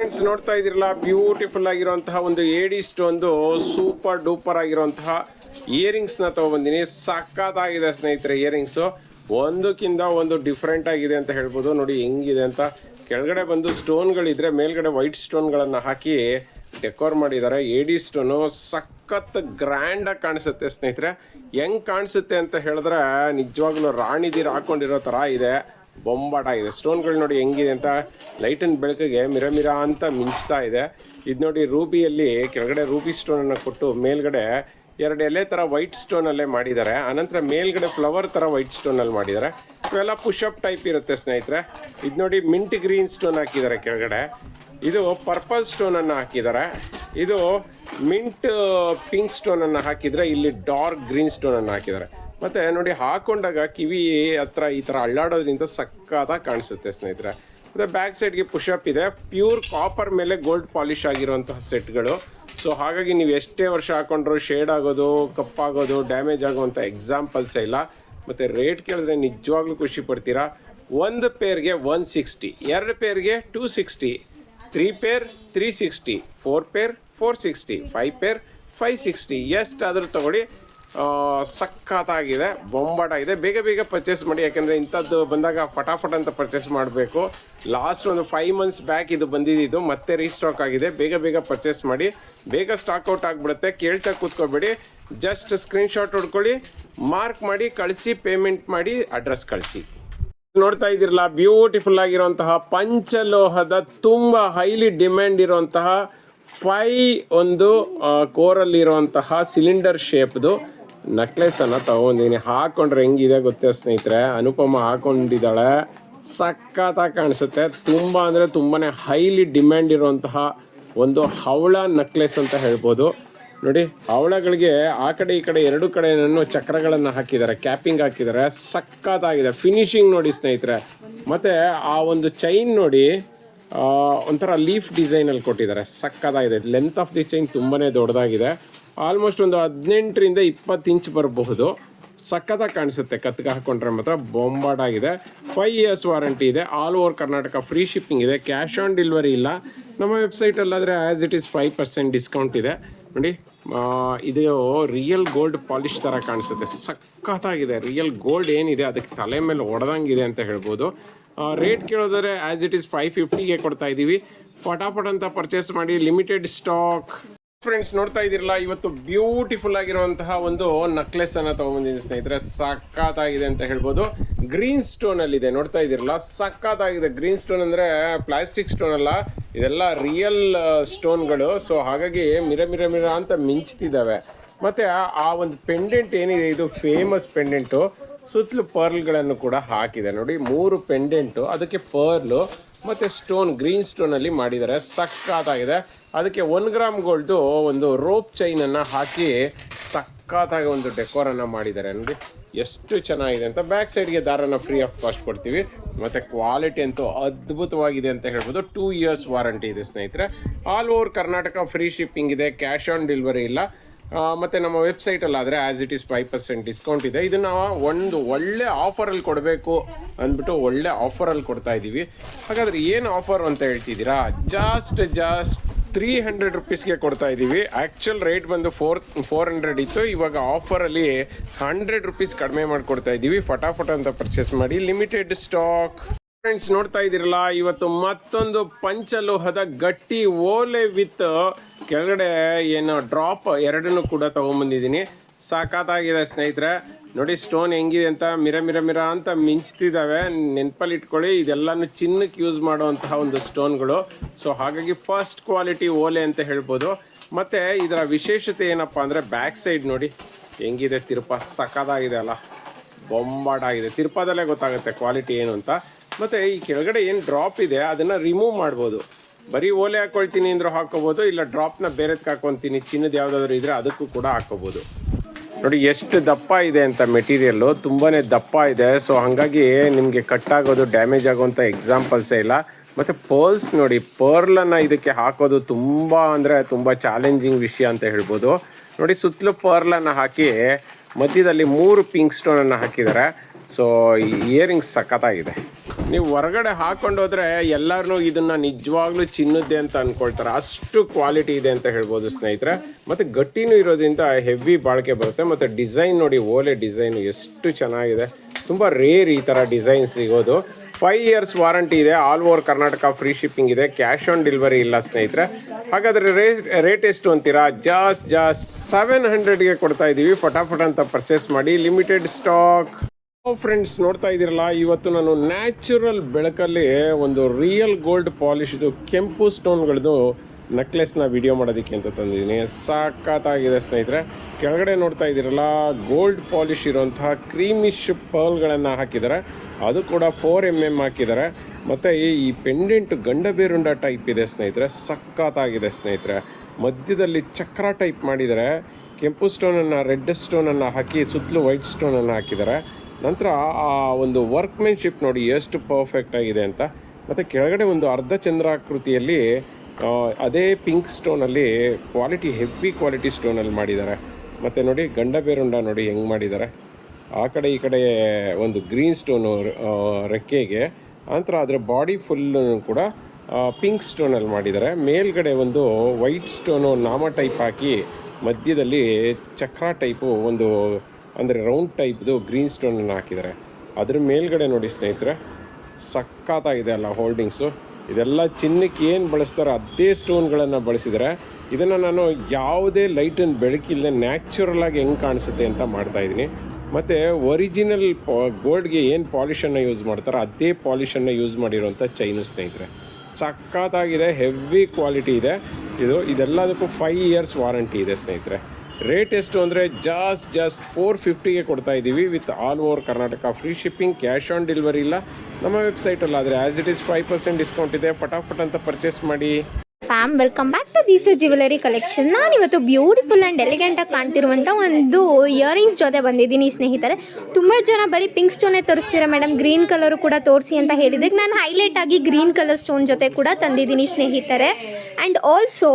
Friends ನೋಡ್ತಾ ಇದ್ದೀರಲ್ಲ beautiful ಆಗಿರುವಂತಹ ಒಂದು ಏಡಿಸ್ಟ್ ಒಂದು ಸೂಪರ್ ಡೂಪರ್ ಆಗಿರುವಂತಹ ಇಯರಿಂಗ್ಸ್ನ ತಗೊಬಂದಿನಿ. ಸಕ್ಕತ್ತಾಗಿದೆ ಸ್ನೇಹಿತರೆ ಇಯರಿಂಗ್ಸು ಒಂದಕ್ಕಿಂತ ಒಂದು ಡಿಫ್ರೆಂಟ್ ಆಗಿದೆ ಅಂತ ಹೇಳ್ಬೋದು. ನೋಡಿ ಹೆಂಗಿದೆ ಅಂತ. ಕೆಳಗಡೆ ಬಂದು ಸ್ಟೋನ್ಗಳಿದ್ರೆ ಮೇಲ್ಗಡೆ ವೈಟ್ ಸ್ಟೋನ್ಗಳನ್ನು ಹಾಕಿ ಡೆಕೋರ್ ಮಾಡಿದ್ದಾರೆ. ಏಡಿ ಸ್ಟೋನು ಸಖತ್ ಗ್ರ್ಯಾಂಡ್ ಆಗಿ ಕಾಣಿಸುತ್ತೆ ಸ್ನೇಹಿತರೆ. ಹೆಂಗ್ ಕಾಣಿಸುತ್ತೆ ಅಂತ ಹೇಳಿದ್ರೆ ನಿಜವಾಗ್ಲೂ ರಾಣಿದೀರ್ ಹಾಕೊಂಡಿರೋ ತರ ಇದೆ. ಬೊಂಬಾಟ ಇದೆ ಸ್ಟೋನ್ಗಳು ನೋಡಿ ಹೆಂಗಿದೆ ಅಂತ ಲೈಟಿನ ಬೆಳಕಿಗೆ ಮಿರ ಮಿರ ಅಂತ ಮಿಂಚ್ತಾ ಇದೆ. ಇದು ನೋಡಿ ರೂಬಿಯಲ್ಲಿ ಕೆಳಗಡೆ ರೂಬಿ ಸ್ಟೋನನ್ನು ಕೊಟ್ಟು ಮೇಲ್ಗಡೆ ಎರಡು ಎಲೆ ಥರ ವೈಟ್ ಸ್ಟೋನಲ್ಲೇ ಮಾಡಿದ್ದಾರೆ. ಆನಂತರ ಮೇಲ್ಗಡೆ ಫ್ಲವರ್ ಥರ ವೈಟ್ ಸ್ಟೋನಲ್ಲಿ ಮಾಡಿದ್ದಾರೆ. ಇವೆಲ್ಲ ಪುಷಪ್ ಟೈಪ್ ಇರುತ್ತೆ ಸ್ನೇಹಿತರೆ. ಇದು ನೋಡಿ ಮಿಂಟ್ ಗ್ರೀನ್ ಸ್ಟೋನ್ ಹಾಕಿದ್ದಾರೆ ಕೆಳಗಡೆ. ಇದು ಪರ್ಪಲ್ ಸ್ಟೋನನ್ನು ಹಾಕಿದ್ದಾರೆ. ಇದು ಮಿಂಟ್ ಪಿಂಕ್ ಸ್ಟೋನನ್ನು ಹಾಕಿದರೆ ಇಲ್ಲಿ ಡಾರ್ಕ್ ಗ್ರೀನ್ ಸ್ಟೋನನ್ನು ಹಾಕಿದ್ದಾರೆ. ಮತ್ತೆ ನೋಡಿ ಹಾಕೊಂಡಾಗ ಕಿವಿ ಹತ್ರ ಈ ಥರ ಅಳ್ಳಾಡೋದ್ರಿಂದ ಸಕ್ಕತ್ತಾಗಿ ಕಾಣಿಸುತ್ತೆ ಸ್ನೇಹಿತರೆ. ಮತ್ತೆ ಬ್ಯಾಕ್ ಸೈಡ್ಗೆ ಪುಷಪ್ ಇದೆ. ಪ್ಯೂರ್ ಕಾಪರ್ ಮೇಲೆ ಗೋಲ್ಡ್ ಪಾಲಿಶ್ ಆಗಿರುವಂತಹ ಸೆಟ್ಗಳು ಸೊ ಹಾಗಾಗಿ ನೀವು ಎಷ್ಟೇ ವರ್ಷ ಹಾಕೊಂಡ್ರು ಶೇಡ್ ಆಗೋದು ಕಪ್ಪಾಗೋದು ಡ್ಯಾಮೇಜ್ ಆಗುವಂಥ ಎಕ್ಸಾಂಪಲ್ಸೇ ಇಲ್ಲ. ಮತ್ತು ರೇಟ್ ಕೇಳಿದ್ರೆ ನಿಜವಾಗ್ಲೂ ಖುಷಿ ಪಡ್ತೀರಾ? ಒಂದು ಪೇರ್ಗೆ ಒನ್ ಸಿಕ್ಸ್ಟಿ ಎರಡು ಪೇರ್ಗೆ two sixty three pair three sixty four pair four sixty five pair five sixty ಎಷ್ಟಾದರೂ ತಗೊಳ್ಳಿ. ಸಖತ್ತಾಗಿದೆ ಇದೆ. ಬೇಗ ಬೇಗ ಪರ್ಚೇಸ್ ಮಾಡಿ, ಯಾಕಂದರೆ ಇಂಥದ್ದು ಬಂದಾಗ ಫಟಾಫಟ್ ಅಂತ ಪರ್ಚೇಸ್ ಮಾಡಬೇಕು. ಲಾಸ್ಟ್ ಒಂದು ಫೈವ್ ಮಂತ್ಸ್ ಬ್ಯಾಕ್ ಇದು ಬಂದಿದ್ದು, ಮತ್ತೆ ರೀಸ್ಟಾಕ್ ಆಗಿದೆ. ಬೇಗ ಬೇಗ ಪರ್ಚೇಸ್ ಮಾಡಿ, ಬೇಗ ಸ್ಟಾಕ್ ಔಟ್ ಆಗಿಬಿಡುತ್ತೆ. ಕೇಳ್ತಾ ಕೂತ್ಕೋಬೇಡಿ ಜಸ್ಟ್ ಸ್ಕ್ರೀನ್ಶಾಟ್ ಹೊಡ್ಕೊಳ್ಳಿ ಮಾರ್ಕ್ ಮಾಡಿ, ಕಳಿಸಿ ಪೇಮೆಂಟ್ ಮಾಡಿ ಅಡ್ರೆಸ್ ಕಳಿಸಿ. ನೋಡ್ತಾ ಇದ್ದೀರಲ್ಲ ಬ್ಯೂಟಿಫುಲ್ ಆಗಿರುವಂತಹ ಪಂಚಲೋಹದ ತುಂಬ ಹೈಲಿ ಡಿಮ್ಯಾಂಡ್ ಇರುವಂತಹ ಫೈ ಒಂದು ಕೋರಲ್ಲಿ ಇರುವಂತಹ ಸಿಲಿಂಡರ್ ಶೇಪ್ದು ನೆಕ್ಲೆಸ್ ಅನ್ನ ತಗೊಂಡಿನಿ ಹಾಕೊಂಡ್ರೆ ಹೆಂಗಿದೆ ಗೊತ್ತೇ ಸ್ನೇಹಿತರೆ? ಅನುಪಮ ಹಾಕೊಂಡಿದ್ದಾಳೆ. ಸಖತ್ತಾಗಿ ಕಾಣಿಸುತ್ತೆ. ತುಂಬ ಅಂದರೆ ತುಂಬಾನೇ ಹೈಲಿ ಡಿಮ್ಯಾಂಡ್ ಇರುವಂತಹ ಒಂದು ಹವಳ ನೆಕ್ಲೆಸ್ ಅಂತ ಹೇಳ್ಬೋದು. ನೋಡಿ, ಹವಳಗಳಿಗೆ ಆ ಕಡೆ ಈ ಕಡೆ ಎರಡು ಕಡೆ ಚಕ್ರಗಳನ್ನು ಹಾಕಿದ್ದಾರೆ. ಕ್ಯಾಪಿಂಗ್ ಹಾಕಿದ್ದಾರೆ. ಸಖತ್ತಾಗಿದೆ. ಫಿನಿಶಿಂಗ್ ನೋಡಿ ಸ್ನೇಹಿತರೆ. ಮತ್ತೆ ಆ ಒಂದು ಚೈನ್ ನೋಡಿ ಒಂಥರ ಲೀಫ್ ಡಿಸೈನಲ್ಲಿ ಕೊಟ್ಟಿದ್ದಾರೆ. ಸಕ್ಕತ್ತಾಗಿದೆ ಲೆಂತ್ ಆಫ್ ದಿ ಚೈನ್ ತುಂಬಾನೇ ದೊಡ್ಡದಾಗಿದೆ. ಆಲ್ಮೋಸ್ಟ್ ಒಂದು ಹದಿನೆಂಟರಿಂದ ಇಪ್ಪತ್ತು ಇಂಚ್ ಬರಬಹುದು. ಸಖತ್ತಾಗಿ ಕಾಣಿಸುತ್ತೆ. ಕತ್ತಿಗೆ ಹಾಕೊಂಡ್ರೆ ಮಾತ್ರ ಬೊಂಬಾಡಾಗಿದೆ ಫೈವ್ ಇಯರ್ಸ್ ವಾರಂಟಿ ಇದೆ. All over Karnataka free shipping ಇದೆ. ಕ್ಯಾಶ್ ಆನ್ ಡೆಲಿವರಿ ಇಲ್ಲ. ನಮ್ಮ ವೆಬ್ಸೈಟಲ್ಲಾದರೆ as it is five percent discount ಇದೆ. ನೋಡಿ ಇದು ರಿಯಲ್ ಗೋಲ್ಡ್ ಪಾಲಿಶ್ ಥರ ಕಾಣಿಸುತ್ತೆ. ಸಖತ್ತಾಗಿದೆ. ರಿಯಲ್ ಗೋಲ್ಡ್ ಏನಿದೆ? ಅದಕ್ಕೆ ತಲೆ ಮೇಲೆ ಒಡೆದಂಗಿದೆ ಅಂತ ಹೇಳ್ಬೋದು. ರೇಟ್ ಕೇಳೋದಾದ್ರೆ ಆ್ಯಸ್ ಇಟ್ ಈಸ್ ಫೈವ್ ಫಿಫ್ಟಿಗೆ ಕೊಡ್ತಾ ಇದ್ದೀವಿ ಫಟಾಫಟ್ ಅಂತ ಪರ್ಚೇಸ್ ಮಾಡಿ ಲಿಮಿಟೆಡ್ ಸ್ಟಾಕ್ ಫ್ರೆಂಡ್ಸ್ ನೋಡ್ತಾ ಇದ್ದೀರಲ್ಲ, ಇವತ್ತು ಬ್ಯೂಟಿಫುಲ್ ಆಗಿರುವಂತಹ ಒಂದು ನೆಕ್ಲೆಸ್ ಅನ್ನ ತಗೊಂಡ್ಬಂದಿದ್ದೀನಿ ಸ್ನೇಹಿತರೆ. ಸಖತ್ತಾಗಿದೆ ಅಂತ ಹೇಳ್ಬೋದು. ಗ್ರೀನ್ ಸ್ಟೋನ್ ಅಲ್ಲಿ ಇದೆ ನೋಡ್ತಾ ಇದ್ದೀರಲ್ಲ? ಸಖತ್ತಾಗಿದೆ. ಗ್ರೀನ್ ಸ್ಟೋನ್ ಅಂದ್ರೆ ಪ್ಲಾಸ್ಟಿಕ್ ಸ್ಟೋನ್ ಅಲ್ಲ, ಇದೆಲ್ಲ ರಿಯಲ್ ಸ್ಟೋನ್ಗಳು ಸೊ ಹಾಗಾಗಿ ಮಿರ ಮಿರ ಮಿರ ಅಂತ ಮಿಂಚ್ತಿದ್ದಾವೆ. ಮತ್ತೆ ಆ- ಒಂದು ಪೆಂಡೆಂಟ್ ಏನಿದೆ, ಇದು ಫೇಮಸ್ ಪೆಂಡೆಂಟು ಸುತ್ತಲೂ ಪರ್ಲ್ಗಳನ್ನು ಕೂಡ ಹಾಕಿದೆ. ನೋಡಿ, ಮೂರು ಪೆಂಡೆಂಟು ಅದಕ್ಕೆ ಪರ್ಲು ಮತ್ತೆ ಸ್ಟೋನ್ ಗ್ರೀನ್ ಸ್ಟೋನ್ ಅಲ್ಲಿ ಮಾಡಿದ್ದಾರೆ. ಸಖತ್ತಾಗಿದೆ. ಅದಕ್ಕೆ ಒನ್ ಗ್ರಾಮ್ ಗೋಲ್ಡು ಒಂದು ರೋಪ್ ಚೈನನ್ನು ಹಾಕಿ ಸಖತ್ತಾಗಿ ಒಂದು ಡೆಕೋರನ್ನು ಮಾಡಿದ್ದಾರೆ. ನೋಡಿ, ಎಷ್ಟು ಚೆನ್ನಾಗಿದೆ ಅಂತ. ಬ್ಯಾಕ್ ಸೈಡ್ಗೆ ದಾರನ ಫ್ರೀ ಆಫ್ ಕಾಸ್ಟ್ ಕೊಡ್ತೀವಿ. ಮತ್ತು ಕ್ವಾಲಿಟಿ ಅಂತೂ ಅದ್ಭುತವಾಗಿದೆ ಅಂತ ಹೇಳ್ಬೋದು. ಟೂ ಇಯರ್ಸ್ ವಾರಂಟಿ ಇದೆ, ಸ್ನೇಹಿತರೆ. All over Karnataka free shipping ಇದೆ ಕ್ಯಾಶ್ ಆನ್ ಡೆಲಿವರಿ ಇಲ್ಲ. ಮತ್ತು ಮತ್ತೆ ನಮ್ಮ ವೆಬ್ಸೈಟಲ್ಲಾದರೆ as it is five percent discount ಇದೆ. ಇದನ್ನು ಒಂದು ಒಳ್ಳೆ ಆಫರಲ್ಲಿ ಕೊಡಬೇಕು ಅಂದ್ಬಿಟ್ಟು ಒಳ್ಳೆ ಆಫರಲ್ಲಿ ಕೊಡ್ತಾ ಇದ್ದೀವಿ ಹಾಗಾದರೆ ಏನು ಆಫರ್ ಅಂತ ಹೇಳ್ತಿದ್ದೀರಾ? ಜಾಸ್ಟ್ ಜಾಸ್ಟ್ ತ್ರೀ ಹಂಡ್ರೆಡ್ ರುಪೀಸ್ಗೆ ಕೊಡ್ತಾ ಇದ್ದೀವಿ ಆ್ಯಕ್ಚುಲ್ ರೇಟ್ ಬಂದು ಫೋರ್ ಫೋರ್ ಹಂಡ್ರೆಡ್ ಇತ್ತು. ಇವಾಗ ಆಫರಲ್ಲಿ ಹಂಡ್ರೆಡ್ ರುಪೀಸ್ ಕಡಿಮೆ ಮಾಡಿಕೊಡ್ತಾ ಇದ್ದೀವಿ ಫಟಾಫಟ ಅಂತ ಪರ್ಚೇಸ್ ಮಾಡಿ. ಲಿಮಿಟೆಡ್ ಸ್ಟಾಕ್ ಫ್ರೆಂಡ್ಸ್ ನೋಡ್ತಾ ಇದ್ದೀರಲ್ಲ, ಇವತ್ತು ಮತ್ತೊಂದು ಪಂಚಲೋಹದ ಗಟ್ಟಿ ಓಲೆ ವಿತ್ ಕೆಳಗಡೆ ಏನು ಡ್ರಾಪ್ ಎರಡನ್ನೂ ಕೂಡ ತೊಗೊಂಬಂದಿದ್ದೀನಿ. ಸಾಕಾತಾಗಿದೆ ಸ್ನೇಹಿತರೆ. ನೋಡಿ ಸ್ಟೋನ್ ಹೆಂಗಿದೆ ಅಂತ, ಮಿರ ಮಿರ ಮಿರ ಅಂತ ಮಿಂಚ್ತಿದ್ದಾವೆ ನೆನಪಲ್ಲಿ ಇಟ್ಕೊಳ್ಳಿ ಇದೆಲ್ಲಾನು ಚಿನ್ನಕ್ಕೆ ಯೂಸ್ ಮಾಡುವಂತಹ ಒಂದು ಸ್ಟೋನ್ಗಳು ಸೊ ಹಾಗಾಗಿ ಫಸ್ಟ್ ಕ್ವಾಲಿಟಿ ಓಲೆ ಅಂತ ಹೇಳ್ಬೋದು. ಮತ್ತೆ ಇದರ ವಿಶೇಷತೆ ಏನಪ್ಪ ಅಂದರೆ ಬ್ಯಾಕ್ ಸೈಡ್ ನೋಡಿ. ಹೆಂಗಿದೆ, ತಿರುಪ? ಸಖತ್ತಾಗಿದೆ ಅಲ್ಲ. ಬೊಂಬಾಡಾಗಿದೆ ತಿರುಪದಲ್ಲೇ ಗೊತ್ತಾಗುತ್ತೆ ಕ್ವಾಲಿಟಿ ಏನು ಅಂತ. ಮತ್ತೆ ಈ ಕೆಳಗಡೆ ಏನು ಡ್ರಾಪ್ ಇದೆ, ಅದನ್ನು ರಿಮೂವ್ ಮಾಡ್ಬೋದು. ಬರೀ ಓಲೆ ಹಾಕೊಳ್ತೀನಿ ಅಂದ್ರೂ ಹಾಕೋಬಹುದು ಇಲ್ಲ ಡ್ರಾಪ್ನ ಬೇರೆದಕ್ಕೆ ಹಾಕೊತೀನಿ ಚಿನ್ನದ ಯಾವ್ದಾದ್ರು ಇದ್ರೆ ಅದಕ್ಕೂ ಕೂಡ ಹಾಕೋಬಹುದು ನೋಡಿ, ಎಷ್ಟು ದಪ್ಪ ಇದೆ ಅಂತ ಮೆಟೀರಿಯಲ್ಲು. ತುಂಬಾ ದಪ್ಪ ಇದೆ. ಸೊ ಹಾಗಾಗಿ ನಿಮಗೆ ಕಟ್ ಆಗೋದು ಡ್ಯಾಮೇಜ್ ಆಗೋವಂಥ ಎಕ್ಸಾಂಪಲ್ಸೇ ಇಲ್ಲ. ಮತ್ತು ಪರ್ಲ್ಸ್ ನೋಡಿ ಪರ್ಲನ್ನು ಇದಕ್ಕೆ ಹಾಕೋದು ತುಂಬ ಅಂದರೆ ತುಂಬ ಚಾಲೆಂಜಿಂಗ್ ವಿಷಯ ಅಂತ ಹೇಳ್ಬೋದು. ನೋಡಿ, ಸುತ್ತಲೂ ಪರ್ಲನ್ನು ಹಾಕಿ, ಮಧ್ಯದಲ್ಲಿ ಮೂರು ಪಿಂಕ್ ಸ್ಟೋನನ್ನು ಹಾಕಿದ್ದಾರೆ. ಸೊ ಇಯರಿಂಗ್ಸ್ ಸಖತ್ತಾಗಿದೆ. ನೀವು ಹೊರಗಡೆ ಹಾಕೊಂಡು ಹೋದ್ರೆ ಎಲ್ಲರೂ ಇದನ್ನ ನಿಜವಾಗ್ಲೂ ಚಿನ್ನದ್ದೆ ಅಂತ ಅನ್ಕೊಳ್ತಾರೆ. ಅಷ್ಟು ಕ್ವಾಲಿಟಿ ಇದೆ ಅಂತ ಹೇಳ್ಬೋದು ಸ್ನೇಹಿತರೆ. ಮತ್ತೆ ಗಟ್ಟಿನೂ ಇರೋದ್ರಿಂದ ಹೆವಿ ಬಾಳಿಕೆ ಬರುತ್ತೆ. ಮತ್ತೆ ಡಿಸೈನ್ ನೋಡಿ, ಓಲೆ ಡಿಸೈನ್ ಎಷ್ಟು ಚೆನ್ನಾಗಿದೆ. ತುಂಬಾ ರೇರ್ ಈ ತರ ಡಿಸೈನ್ ಸಿಗೋದು. ಫೈವ್ ಇಯರ್ಸ್ ವಾರಂಟಿ ಇದೆ. All over Karnataka free shipping ಇದೆ. ಕ್ಯಾಶ್ ಆನ್ ಡೆಲಿವರಿ ಇಲ್ಲ ಸ್ನೇಹಿತರೆ. ಹಾಗಾದ್ರೆ ರೇಟ್ ರೇಟ್ ಎಷ್ಟು ಅಂತೀರಾ? ಜಾಸ್ಟ್ ಜಾಸ್ಟ್ ಸೆವೆನ್ ಹಂಡ್ರೆಡ್ಗೆ ಕೊಡ್ತಾ ಇದ್ದೀವಿ ಫಟಾಫಟ್ ಅಂತ ಪರ್ಚೇಸ್ ಮಾಡಿ. ಲಿಮಿಟೆಡ್ ಸ್ಟಾಕ್ ಫ್ರೆಂಡ್ಸ್ ನೋಡ್ತಾ ಇದ್ದೀರಲ್ಲ? ಇವತ್ತು ನಾನು ನ್ಯಾಚುರಲ್ ಬೆಳಕಲ್ಲಿ ಒಂದು ರಿಯಲ್ ಗೋಲ್ಡ್ ಪಾಲಿಶ್ದು ಕೆಂಪು ಸ್ಟೋನ್ಗಳದ್ದು ನೆಕ್ಲೆಸ್ನ ವಿಡಿಯೋ ಮಾಡೋದಕ್ಕೆ ಅಂತ ತಂದಿದ್ದೀನಿ. ಸಖತ್ತಾಗಿದೆ ಸ್ನೇಹಿತರೆ. ಕೆಳಗಡೆ ನೋಡ್ತಾ ಇದ್ದೀರಲ್ಲ ಗೋಲ್ಡ್ ಪಾಲಿಶ್ ಇರುವಂತಹ ಕ್ರೀಮಿಶ್ ಪರ್ಲ್ಗಳನ್ನು ಹಾಕಿದ್ದಾರೆ. ಅದು ಕೂಡ ಫೋರ್ ಎಂ ಎಂ ಹಾಕಿದ್ದಾರೆ. ಮತ್ತು ಈ ಪೆಂಡೆಂಟ್ ಗಂಡಬೇರುಂಡ ಟೈಪ್ ಇದೆ ಸ್ನೇಹಿತರೆ. ಸಕ್ಕತ್ತಾಗಿದೆ ಸ್ನೇಹಿತರೆ. ಮಧ್ಯದಲ್ಲಿ ಚಕ್ರ ಟೈಪ್ ಮಾಡಿದರೆ ಕೆಂಪು ಸ್ಟೋನನ್ನು ರೆಡ್ ಸ್ಟೋನನ್ನು ಹಾಕಿ ಸುತ್ತಲೂ ವೈಟ್ ಸ್ಟೋನನ್ನು ಹಾಕಿದ್ದಾರೆ. ನಂತರ ಆ ಒಂದು ವರ್ಕ್ಮೆನ್ಶಿಪ್ ನೋಡಿ ಎಷ್ಟು ಪರ್ಫೆಕ್ಟ್ ಆಗಿದೆ ಅಂತ. ಮತ್ತು ಕೆಳಗಡೆ ಒಂದು ಅರ್ಧ ಚಂದ್ರಾಕೃತಿಯಲ್ಲಿ ಅದೇ ಪಿಂಕ್ ಸ್ಟೋನಲ್ಲಿ ಕ್ವಾಲಿಟಿ ಹೆವಿ ಕ್ವಾಲಿಟಿ ಸ್ಟೋನಲ್ಲಿ ಮಾಡಿದ್ದಾರೆ. ಮತ್ತು ನೋಡಿ ಗಂಡಬೇರುಂಡ ನೋಡಿ ಹೆಂಗೆ ಮಾಡಿದ್ದಾರೆ. ಆ ಕಡೆ ಈ ಕಡೆ ಒಂದು ಗ್ರೀನ್ ಸ್ಟೋನು ರೆಕ್ಕೆಗೆ. ನಂತರ ಅದರ ಬಾಡಿ ಫುಲ್ ಕೂಡ ಪಿಂಕ್ ಸ್ಟೋನಲ್ಲಿ ಮಾಡಿದ್ದಾರೆ. ಮೇಲ್ಗಡೆ ಒಂದು ವೈಟ್ ಸ್ಟೋನು ನಾಮ ಟೈಪ್ ಹಾಕಿ ಮಧ್ಯದಲ್ಲಿ ಚಕ್ರ ಟೈಪು ಒಂದು ಅಂದರೆ ರೌಂಡ್ ಟೈಪ್ದು ಗ್ರೀನ್ ಸ್ಟೋನನ್ನು ಹಾಕಿದ್ದಾರೆ. ಅದ್ರ ಮೇಲ್ಗಡೆ ನೋಡಿ ಸ್ನೇಹಿತರೆ, ಸಖತ್ತಾಗಿದೆ ಅಲ್ಲ ಹೋಲ್ಡಿಂಗ್ಸು ಇದೆಲ್ಲ ಚಿನ್ನಕ್ಕೆ ಏನು ಬಳಸ್ತಾರೋ ಅದೇ ಸ್ಟೋನ್ಗಳನ್ನು ಬಳಸಿದರೆ ಇದನ್ನು ನಾನು ಯಾವುದೇ ಲೈಟನ್ನು ಬೆಳಕಿಲ್ಲದೆ ನ್ಯಾಚುರಲಾಗಿ ಹೆಂಗೆ ಕಾಣಿಸುತ್ತೆ ಅಂತ ಮಾಡ್ತಾಯಿದ್ದೀನಿ ಮತ್ತು ಒರಿಜಿನಲ್ ಪಾ ಗೋಲ್ಡ್ಗೆ ಏನು ಪಾಲಿಷನ್ನು ಯೂಸ್ ಮಾಡ್ತಾರೋ ಅದೇ ಪಾಲಿಷನ್ನು ಯೂಸ್ ಮಾಡಿರೋಂಥ ಚೈನು ಸ್ನೇಹಿತರೆ. ಸಖತ್ತಾಗಿದೆ ಹೆವಿ ಕ್ವಾಲಿಟಿ ಇದೆ. ಇದು, ಇದೆಲ್ಲದಕ್ಕೂ ಫೈವ್ ಇಯರ್ಸ್ ವಾರಂಟಿ ಇದೆ ಸ್ನೇಹಿತರೆ. ರೇಟ್ ಎಷ್ಟು ಅಂದರೆ ಜಾಸ್ಟ್ ಜಸ್ಟ್ ಫೋರ್ ಫಿಫ್ಟಿಗೆ ಕೊಡ್ತಾ ಇದ್ದೀವಿ with all over Karnataka free shipping cash on delivery ಇಲ್ಲ. ನಮ್ಮ ವೆಬ್ಸೈಟಲ್ಲಿ ಆದರೆ as it is five percent discount ಇದೆ. ಫಟಾಫಟ್ ಅಂತ ಪರ್ಚೇಸ್ ಮಾಡಿ. Fam welcome back to these jewellery collection ನಾನು ಇವತ್ತು ಬ್ಯೂಟಿಫುಲ್ ಆ್ಯಂಡ್ ಎಲಿಗೆಂಟಾಗಿ ಕಾಣ್ತಿರುವಂಥ ಒಂದು ಇಯರಿಂಗ್ಸ್ ಜೊತೆ ಬಂದಿದ್ದೀನಿ ಸ್ನೇಹಿತರೆ. ತುಂಬ ಜನ ಬರೀ ಪಿಂಕ್ ಸ್ಟೋನೇ ತೋರಿಸ್ತೀರಾ ಮೇಡಮ್ ಗ್ರೀನ್ ಕಲರು ಕೂಡ ತೋರಿಸಿ ಅಂತ ಹೇಳಿದಕ್ಕೆ ನಾನು ಹೈಲೈಟ್ ಆಗಿ ಗ್ರೀನ್ ಕಲರ್ ಸ್ಟೋನ್ ಜೊತೆ ಕೂಡ ತಂದಿದ್ದೀನಿ ಸ್ನೇಹಿತರೆ. ಆ್ಯಂಡ್ ಆಲ್ಸೋ